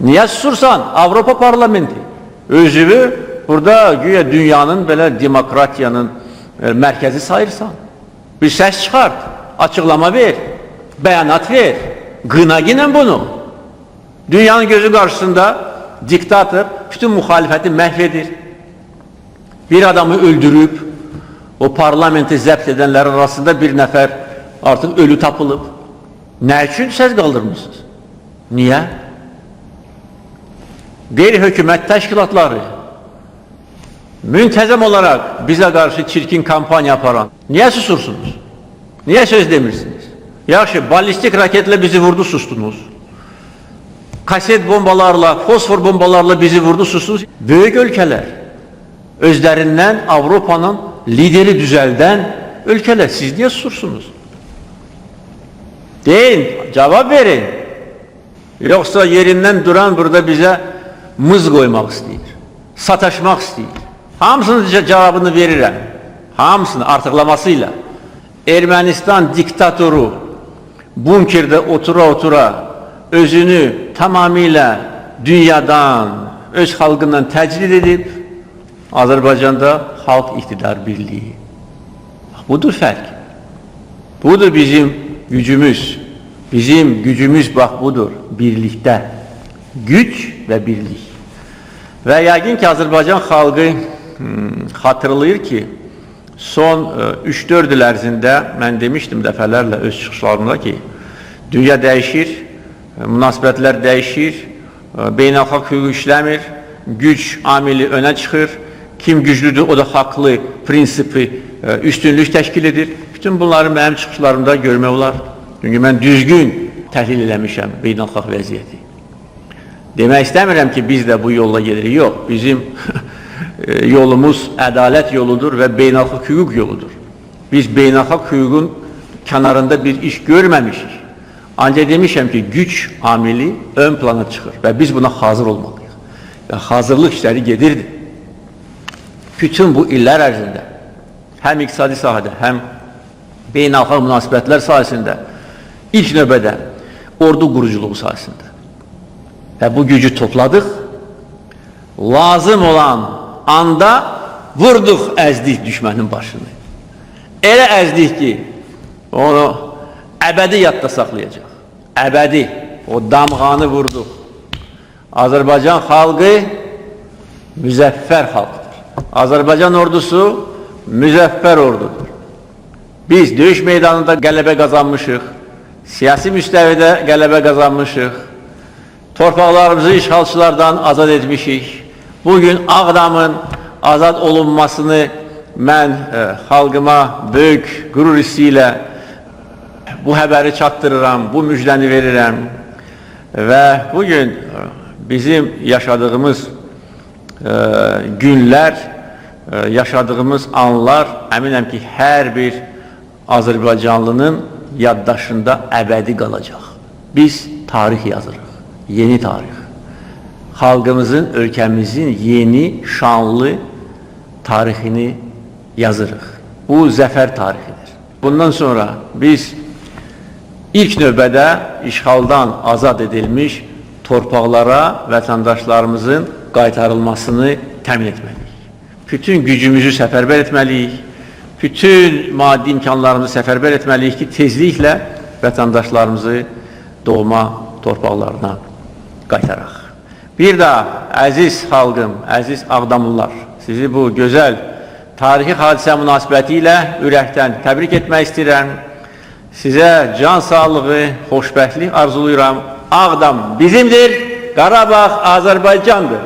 Niye susursan? Avrupa Parlamenti. Özünü burada güya dünyanın böyle demokratiyanın e, merkezi sayırsan. Bir ses çıkart, açıklama ver, beyanat ver. Gına yine bunu. Dünyanın gözü karşısında diktatör bütün muhalefeti mahvedir. Bir adamı öldürüp o parlamenti zept edenler arasında bir nefer artık ölü tapılıp ne için ses kaldırmışsınız? Niye? Gayri hükümet teşkilatları müntezem olarak bize karşı çirkin kampanya yaparan niye susursunuz? Niye söz demirsiniz? Yaxşı, balistik raketle bizi vurdu sustunuz. Kaset bombalarla, fosfor bombalarla bizi vurdu sustunuz. Büyük ülkeler, özlerinden Avrupa'nın lideri düzelden ülkeler. Siz niye susursunuz? Deyin, cevap verin. Yoksa yerinden duran burada bize mız koymak istiyor. Sataşmak istiyor. Hamısının ce- cevabını verirəm. Hamısını artıklamasıyla. Ermənistan diktatoru bunkerde otura otura özünü tamamıyla dünyadan, öz xalqından təcrid edib Azərbaycanda Xalq İktidar Birliği. Budur fərq. Budur bizim gücümüz. Bizim gücümüz bak budur. Birlikte. Güç ve birlik. Ve yəqin ki Azərbaycan xalqı hmm, xatırlayır ki son e, 3-4 il ərzində mən demişdim dəfələrlə öz çıxışlarımda ki dünya dəyişir, e, münasibətlər dəyişir, e, beynəlxalq hüquq işləmir, güc amili önə çıxır, kim güclüdür o da haqlı prinsipi e, üstünlük təşkil edir. Bütün bunları mənim çıxışlarımda görmək olar. Çünki mən düzgün təhlil eləmişəm beynəlxalq vəziyyəti. Demək istəmirəm ki, biz də bu yolla gedirik. Yox, bizim e, yolumuz ədalət yoludur və beynəlxalq hüquq yoludur. Biz beynəlxalq hüququn kənarında bir iş görməmişik. Ancaq demişəm ki, güc amili ön plana çıxır və biz buna hazır olmalıyıq. Və hazırlıq işləri gedirdi. Bütün bu illər ərzində həm iqtisadi sahədə, həm beynəlxalq münasibətlər sahəsində ilk növbədə ordu quruculuğu sahəsində və bu gücü topladıq. Lazım olan anda vurduq, əzdik düşmənin başını. Elə əzdik ki, onu əbədi yadda saxlayacaq. Əbədi. O damğanı vurduq. Azərbaycan xalqı müzəffər xalqdır. Azərbaycan ordusu müzəffər ordudur. Biz döyüş meydanında qələbə qazanmışıq. Siyasi müstəvidə qələbə qazanmışıq. Torpaqlarımızı işğalçılardan azad etmişik. Bugün Ağdamın azad olunmasını mən e, xalqıma böyük qürur hissi bu həbəri çatdırıram, bu müjdəni verirəm. Və bugün e, bizim yaşadığımız e, günlər, e, yaşadığımız anlar əminəm ki, hər bir Azərbaycanlının yaddaşında əbədi qalacaq. Biz tarix yazırıq, yeni tarix. Xalqımızın, ölkəmizin yeni, şanlı tarixini yazırıq. Bu zəfər tarixidir. Bundan sonra biz ilk növbədə işğaldan azad edilmiş torpaqlara vətəndaşlarımızın qaytarılmasını təmin etməliyik. Bütün gücümüzü səfərbər etməliyik. Bütün maddi imkanlarımızı səfərbər etməliyik ki, tezliklə vətəndaşlarımızı doğma torpaqlarına qaytaraq. Bir daha əziz xalqım, əziz Ağdamlılar, sizi bu gözəl tarixi hadisə münasibəti ilə ürəkdən təbrik etmək istəyirəm. Sizə can sağlığı, xoşbəxtlik arzulayıram. Ağdam bizimdir, Qarabağ Azərbaycandır.